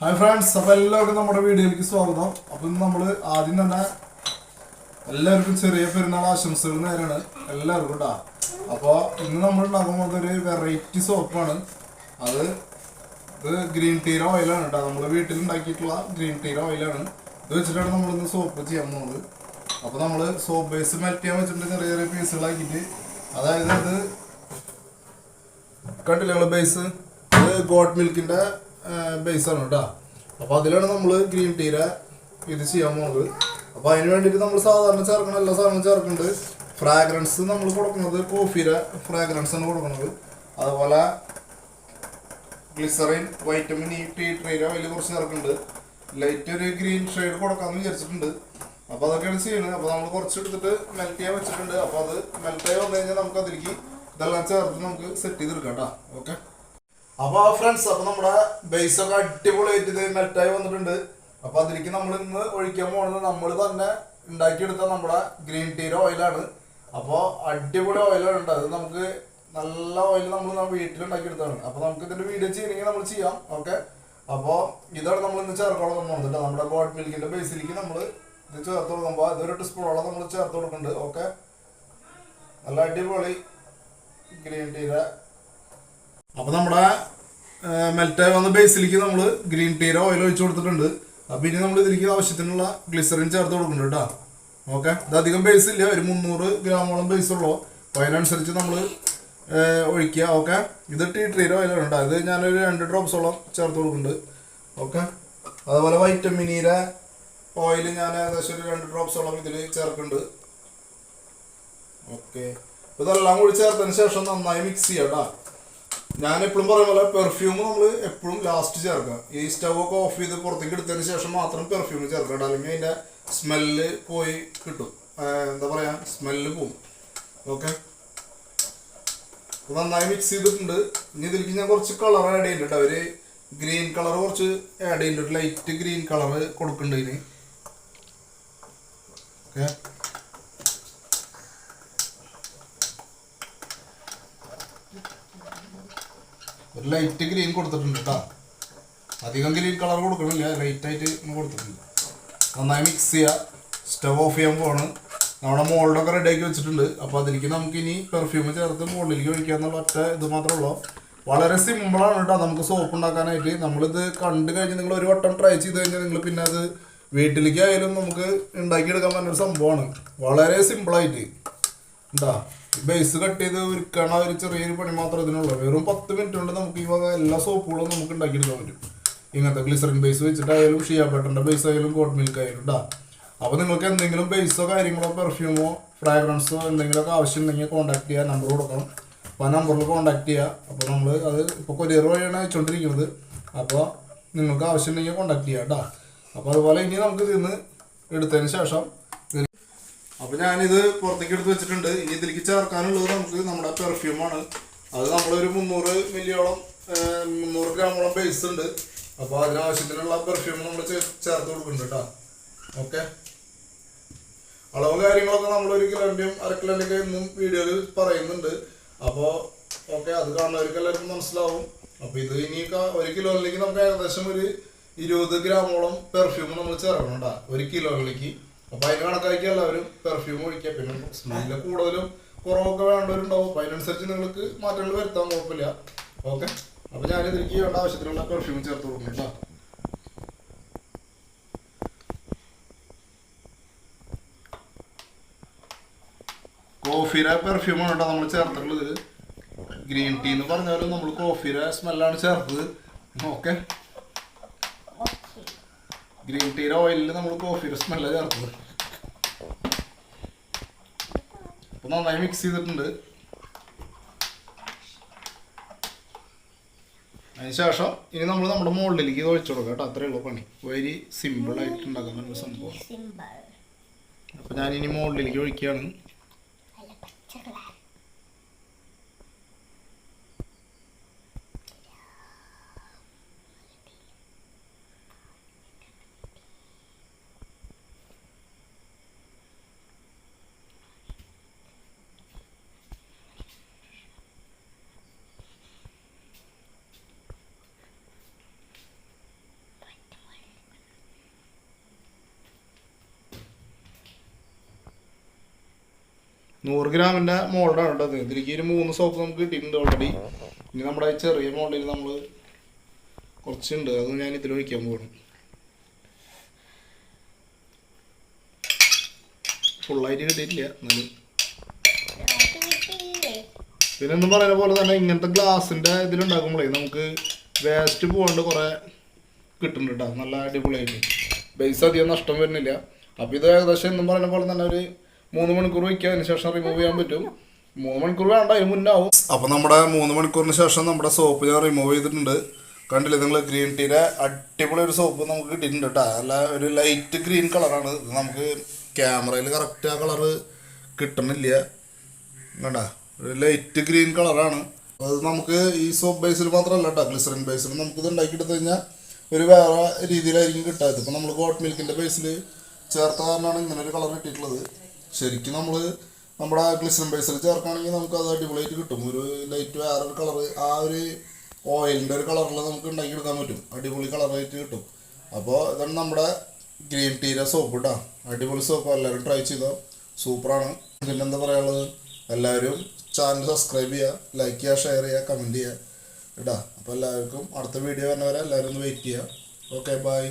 Hi friends അപ്പൊ എല്ലാവർക്കും നമ്മുടെ വീഡിയോയിലേക്ക് സ്വാഗതം. അപ്പൊ നമ്മൾ ആദ്യം തന്നെ എല്ലാവർക്കും ചെറിയ പെരുന്നാൾ ആശംസകൾ നേരാണ്. എല്ലാവർക്കും കേട്ടാ അപ്പൊ ഇന്ന് നമ്മൾ ഉണ്ടാക്കുന്നത് ഒരു വെറൈറ്റി സോപ്പാണ് അത് ഇത് ഗ്രീൻ ടീര ഓയിലാണ് കേട്ടോ നമ്മൾ വീട്ടിൽ ഉണ്ടാക്കിയിട്ടുള്ള ഗ്രീൻ ടീര ഓയിലാണ് ഇത് വെച്ചിട്ടാണ് നമ്മൾ ഇന്ന് സോപ്പ് ചെയ്യാൻ പോകുന്നത്. അപ്പൊ നമ്മൾ സോപ്പ് ബേസ് മെൽറ്റ് ചെയ്യാൻ വെച്ചിട്ട് ചെറിയ ചെറിയ പീസുകളാക്കിയിട്ട് അതായത് ഇത് കണ്ടില്ലേ ബേസ് ഇത് ഗോട്ട് മിൽക്കിന്റെ ബേസ് ആണ് കേട്ടോ അപ്പൊ അതിലാണ് നമ്മൾ ഗ്രീൻ ടീ ഇത് ചെയ്യാൻ പോകുന്നത് അപ്പൊ അതിന് വേണ്ടിയിട്ട് നമ്മൾ സാധാരണ ചേർക്കണ എല്ലാ സാധനവും ചേർക്കുന്നുണ്ട്. ഫ്രാഗ്രൻസ് നമ്മൾ കൊടുക്കുന്നത് കോഫിയുടെ ഫ്രാഗ്രൻസ് ആണ് കൊടുക്കുന്നത്. അതുപോലെ glycerin vitamin E tea tree അതിൽ കുറച്ച് ചേർക്കുന്നുണ്ട്. ലൈറ്റ് ഒരു ഗ്രീൻ ഷെയ്ഡ് കൊടുക്കാമെന്ന് വിചാരിച്ചിട്ടുണ്ട്. അപ്പൊ അതൊക്കെയാണ് ചെയ്യുന്നത് അപ്പൊ നമ്മൾ കുറച്ച് എടുത്തിട്ട് മെൽറ്റ് ചെയ്യാൻ വെച്ചിട്ടുണ്ട്. അപ്പൊ അത് മെൽറ്റ് ആയി വന്നു കഴിഞ്ഞാൽ നമുക്ക് അതിലേക്ക് ഇതെല്ലാം ചേർത്ത് നമുക്ക് സെറ്റ് ചെയ്തെടുക്കാം കേട്ടോ ഓക്കെ അപ്പൊ ഫ്രണ്ട്സ് അപ്പൊ നമ്മുടെ ബേസ് ഒക്കെ അടിപൊളിയായിട്ട് ഇത് മെൽറ്റായി വന്നിട്ടുണ്ട്. അപ്പൊ അതിലേക്ക് നമ്മൾ ഇന്ന് ഒഴിക്കാൻ പോകുന്നത് നമ്മൾ തന്നെ ഉണ്ടാക്കിയെടുത്ത നമ്മുടെ ഗ്രീൻ ടീയുടെ ഓയിലാണ് അപ്പോൾ അടിപൊളി ഓയിലാണ് ഉണ്ട് അത് നമുക്ക് നല്ല ഓയിൽ നമ്മൾ വീട്ടിൽ ഉണ്ടാക്കിയെടുത്താണ് അപ്പൊ നമുക്ക് ഇതിന്റെ വീഡിയോ ചെയ്യണമെങ്കിൽ നമ്മൾ ചെയ്യാം. ഓക്കെ അപ്പോൾ ഇതാണ് നമ്മൾ ഇന്ന് ചേർക്കോളം പോകുന്നത് കേട്ടോ നമ്മുടെ ഗോഡ് മിൽക്കിന്റെ ബേസിലേക്ക് നമ്മൾ ഇത് ചേർത്ത് കൊടുക്കുമ്പോൾ ഇതൊരു ടീസ്പൂണോളം നമ്മൾ ചേർത്ത് കൊടുക്കുന്നുണ്ട്. ഓക്കെ നല്ല അടിപൊളി ഗ്രീൻ ടീയുടെ അപ്പൊ നമ്മുടെ മെൽറ്റായി വന്ന ബേസിലേക്ക് നമ്മൾ ഗ്രീൻ ടീയുടെ ഓയിൽ ഒഴിച്ചു കൊടുത്തിട്ടുണ്ട്. അപ്പൊ ഇനി നമ്മൾ ഇതിലേക്ക് ആവശ്യത്തിനുള്ള ഗ്ലിസറിൻ ചേർത്ത് കൊടുക്കുന്നുണ്ട് കേട്ടോ. ഓക്കെ ഇത് അധികം ബേസ് ഇല്ല. ഒരു മുന്നൂറ് ഗ്രാമോളം ബേസ് ഉള്ളൂ. അപ്പൊ അതിനനുസരിച്ച് നമ്മൾ ഒഴിക്കുക. ഓക്കെ ഇത് ടീ ട്രീയുടെ ഓയിലാണ് കേട്ടോ. ഇത് ഞാനൊരു രണ്ട് ഡ്രോപ്സോളം ചേർത്ത് കൊടുക്കുന്നുണ്ട്. ഓക്കെ അതുപോലെ വൈറ്റമിനീര ഓയിൽ ഞാൻ ഏകദേശം ഒരു രണ്ട് ഡ്രോപ്സോളം ഇതിൽ ചേർക്കുന്നുണ്ട്. ഓക്കെ ഇതെല്ലാം കൂടി ചേർത്തതിന് ശേഷം നന്നായി മിക്സ് ചെയ്യാം കേട്ടോ. ഞാൻ എപ്പോഴും പറയുന്ന പോലെ പെർഫ്യൂം നമ്മൾ എപ്പോഴും ലാസ്റ്റ് ചേർക്കുക. ഈ സ്റ്റവ് ഒക്കെ ഓഫ് ചെയ്ത് പുറത്തേക്ക് എടുത്തതിന് ശേഷം മാത്രം പെർഫ്യൂം ചേർക്കാം അല്ലെങ്കിൽ അതിന്റെ സ്മെല്ല് പോയി കിട്ടും. എന്താ പറയാ? സ്മെല്ല് പോവും. ഓക്കെ നന്നായി മിക്സ് ചെയ്തിട്ടുണ്ട്. ഇനി ഇതിലേക്ക് ഞാൻ കുറച്ച് കളർ ആഡ് ചെയ്യുന്നുണ്ട് അവർ ഗ്രീൻ കളർ കുറച്ച് ആഡ് ചെയ്യുന്നുണ്ട്. ലൈറ്റ് ഗ്രീൻ കളർ കൊടുക്കുന്നുണ്ട് ഇതിന്. ഓക്കെ ഒരു ലൈറ്റ് ഗ്രീൻ കൊടുത്തിട്ടുണ്ട് കേട്ടോ അധികം ഗ്രീൻ കളർ കൊടുക്കണില്ല ലൈറ്റ് ആയിട്ട് ഇങ്ങനെ കൊടുത്തിട്ടുണ്ട്. നന്നായി മിക്സ് ചെയ്യുക സ്റ്റവ് ഓഫ് ചെയ്യാൻ പോവാണ്. നമ്മുടെ മോൾഡൊക്കെ റെഡിയാക്കി വെച്ചിട്ടുണ്ട്. അപ്പോൾ അതിലേക്ക് നമുക്ക് ഇനി പെർഫ്യൂം ചേർത്ത് മുകളിലേക്ക് ഒഴിക്കുക എന്നുള്ള ഒറ്റ ഇത് മാത്രമേ ഉള്ളൂ. വളരെ സിമ്പിളാണ് കേട്ടോ നമുക്ക് സോപ്പ് ഉണ്ടാക്കാനായിട്ട്. നമ്മളിത് കണ്ടു കഴിഞ്ഞ് നിങ്ങൾ ഒരു വട്ടം ട്രൈ ചെയ്ത് കഴിഞ്ഞാൽ നിങ്ങൾ പിന്നെ അത് വീട്ടിലേക്ക് ആയാലും നമുക്ക് ഉണ്ടാക്കിയെടുക്കാൻ പറ്റുന്ന ഒരു സംഭവമാണ്. വളരെ സിമ്പിളായിട്ട് എന്താ ബേസ് കട്ട് ചെയ്ത് ഒരുക്കണ ഒരു ചെറിയൊരു പണി മാത്രമേ ഇതിനുള്ളൂ. വെറും പത്ത് മിനിറ്റ് കൊണ്ട് നമുക്ക് ഈ വക എല്ലാ സോപ്പുകളും നമുക്ക് ഉണ്ടാക്കിയെടുക്കാൻ പറ്റും. ഇങ്ങനത്തെ ഗ്ലിസറിൻ ബേസ് വെച്ചിട്ടായാലും ഷിയ ബട്ടറിന്റെ ബേസ് ആയാലും കോട്ട് മിൽക്ക് ആയാലും ഉണ്ടാ അപ്പൊ നിങ്ങൾക്ക് എന്തെങ്കിലും ബേസോ കാര്യങ്ങളോ പെർഫ്യൂമോ ഫ്രാഗ്രൻസോ എന്തെങ്കിലുമൊക്കെ ആവശ്യം ഉണ്ടെങ്കിൽ കോൺടാക്ട് ചെയ്യുക നമ്പർ കൊടുക്കണം. അപ്പോൾ ആ നമ്പറിൽ കോൺടാക്ട് ചെയ്യുക അപ്പോൾ നമ്മൾ അത് ഇപ്പോൾ കൊറിയർ വഴിയാണ് അയച്ചുകൊണ്ടിരിക്കുന്നത് അപ്പോൾ നിങ്ങൾക്ക് ആവശ്യം ഉണ്ടെങ്കിൽ കോൺടാക്ട് ചെയ്യുക കേട്ടോ അപ്പോൾ അതുപോലെ ഇനി നമുക്ക് ഇതിന്ന് എടുത്തതിന് ശേഷം ഇതിൽ അപ്പൊ ഞാനിത് പുറത്തേക്ക് എടുത്ത് വെച്ചിട്ടുണ്ട്. ഇനി ഇതിലേക്ക് ചേർക്കാനുള്ളത് നമുക്ക് നമ്മുടെ പെർഫ്യൂമാണ് അത് നമ്മളൊരു മുന്നൂറ് മില്ലിയോളം മുന്നൂറ് ഗ്രാമോളം ബേസ് ഉണ്ട്. അപ്പോൾ അതിനാവശ്യത്തിനുള്ള പെർഫ്യൂം നമ്മൾ ചേർത്ത് കൊടുക്കുന്നുണ്ട് കേട്ടോ ഓക്കെ അളവ് കാര്യങ്ങളൊക്കെ നമ്മൾ ഒരു കിലോന്റെയും അര കിലോന്റെയൊക്കെ ഇന്നും വീഡിയോയിൽ പറയുന്നുണ്ട്. അപ്പോൾ ഓക്കെ അത് കാണുന്നവർക്ക് എല്ലാവർക്കും മനസ്സിലാവും. അപ്പോൾ ഇത് ഇനി ഒരു കിലോയിലേക്ക് നമുക്ക് ഏകദേശം ഒരു ഇരുപത് ഗ്രാമോളം പെർഫ്യൂം നമ്മൾ ചേർക്കണം കേട്ടോ ഒരു കിലോയിലേക്ക്. അപ്പോൾ അതിന് കണക്കാക്കി എല്ലാവരും പെർഫ്യൂം ഒഴിക്കുക. പിന്നെ സ്മെല്ല് കൂടുതലും കുറവൊക്കെ വേണ്ടവരുണ്ടാവും. അപ്പൊ അതിനനുസരിച്ച് നിങ്ങൾക്ക് മാറ്റങ്ങൾ വരുത്താൻ കുഴപ്പമില്ല. ഓക്കെ? അപ്പൊ ഞാൻ ഇതിലേക്ക് വേണ്ട ആവശ്യത്തിനുള്ള പെർഫ്യൂം ചേർത്ത് കൊടുക്കും കേട്ടോ. കോഫിയുടെ പെർഫ്യൂമാണ് കേട്ടോ നമ്മൾ ചേർത്തിട്ടുള്ളത്. ഗ്രീൻ ടീ എന്ന് പറഞ്ഞാലും നമ്മൾ കോഫിയുടെ സ്മെല്ലാണ് ചേർത്തത്. ഓക്കെ? ഗ്രീൻ ടീയുടെ ഓയിലിൽ നമ്മൾ കോഫിയുടെ സ്മെല്ല ചേർത്തത്. അപ്പൊ നന്നായി മിക്സ് ചെയ്തിട്ടുണ്ട്. അതിന് ശേഷം ഇനി നമ്മൾ നമ്മുടെ മുകളിലേക്ക് ഇത് ഒഴിച്ചു കൊടുക്കാം കേട്ടോ. അത്രേ ഉള്ളൂ പണി. വെരി സിമ്പിൾ ആയിട്ട് ഉണ്ടാക്കാൻ ഒരു സംഭവം അപ്പൊ ഞാൻ ഇനി മുകളിലേക്ക് ഒഴിക്കുകയാണ് നൂറ് ഗ്രാമിന്റെ മോൾഡാണ് കേട്ടോ ഇത് ഇതിലേക്ക് ഒരു മൂന്ന് സോപ്പ് നമുക്ക് കിട്ടിയിട്ടുണ്ട് ഓൾറെഡി ഇനി നമ്മുടെ ചെറിയ മോൾഡിൽ നമ്മൾ കുറച്ചുണ്ട്. അത് ഞാൻ ഇതിൽ ഒഴിക്കാൻ പോകണം ഫുള്ളായിട്ട് കിട്ടിയിട്ടില്ല. എന്നാലും. പിന്നെ എന്നും പറയുന്ന പോലെ തന്നെ ഇങ്ങനത്തെ ഗ്ലാസിന്റെ ഇതിലുണ്ടാക്കുമ്പോഴേ നമുക്ക് വേസ്റ്റ് പോകാണ്ട് കുറെ കിട്ടുന്നുണ്ട് കേട്ടോ. നല്ല അടിപൊളിയായിട്ട്. ബേസ് അധികം നഷ്ടം വരുന്നില്ല. അപ്പൊ ഇത് ഏകദേശം എന്നും പറയുന്ന പോലെ തന്നെ ഒരു മൂന്ന് മണിക്കൂർ വയ്ക്കുക അതിന് ശേഷം റിമൂവ് ചെയ്യാൻ പറ്റും. മൂന്ന് മണിക്കൂർ വേണ്ട അതിന് മുന്നാവും. അപ്പൊ നമ്മുടെ മൂന്ന് മണിക്കൂറിന് ശേഷം നമ്മുടെ സോപ്പ് ഞാൻ റിമൂവ് ചെയ്തിട്ടുണ്ട്. കണ്ടില്ലേ നിങ്ങൾ ഗ്രീൻ ടീയുടെ അടിപൊളി ഒരു സോപ്പ് നമുക്ക് കിട്ടിയിട്ടുണ്ട് കേട്ടോ അല്ല ഒരു ലൈറ്റ് ഗ്രീൻ കളറാണ് ഇത് നമുക്ക് ക്യാമറയിൽ കറക്റ്റ് ആ കളറ് കിട്ടണില്ല. വേണ്ട ഒരു ലൈറ്റ് ഗ്രീൻ കളറാണ് അത് നമുക്ക് ഈ സോപ്പ് ബേസിൽ മാത്രമല്ല കേട്ടോ ഗ്ലിസറിൻ ബേസിൽ നമുക്ക് ഇത് ഉണ്ടാക്കിയെടുത്ത് കഴിഞ്ഞാൽ ഒരു വേറെ രീതിയിലായിരിക്കും കിട്ടാത്തത് ഇപ്പം നമ്മൾ ഗോട്ട് മിൽക്കിന്റെ ബേസിൽ ചേർത്ത കാരണമാണ് ഇങ്ങനെ ഒരു കളർ കിട്ടിയിട്ടുള്ളത്. ശരിക്കും നമ്മൾ നമ്മുടെ ഗ്ലിസറിൻ ബേസിൽ ചേർക്കുകയാണെങ്കിൽ നമുക്ക് അത് അടിപൊളിയായിട്ട് കിട്ടും. ഒരു ലൈറ്റ് വേറെ ഒരു കളർ ആ ഒരു ഓയിലിന്റെ ഒരു കളറിൽ നമുക്ക് ഉണ്ടാക്കിയെടുക്കാൻ പറ്റും. അടിപൊളി കളറായിട്ട് കിട്ടും. അപ്പോൾ ഇതാണ് നമ്മുടെ ഗ്രീൻ ടീയിലെ സോപ്പ് കേട്ടോ അടിപൊളി സോപ്പ് എല്ലാവരും ട്രൈ ചെയ്തോ? സൂപ്പറാണ് പിന്നെന്താ പറയാനുള്ളത്? എല്ലാവരും ചാനൽ സബ്സ്ക്രൈബ് ചെയ്യുക ലൈക്ക് ചെയ്യുക ഷെയർ ചെയ്യുക കമന്റ് ചെയ്യുക കേട്ടോ അപ്പോൾ എല്ലാവർക്കും അടുത്ത വീഡിയോ വരുന്നവരെ എല്ലാവരും ഒന്ന് വെയിറ്റ് ചെയ്യുക ഓക്കെ ബൈ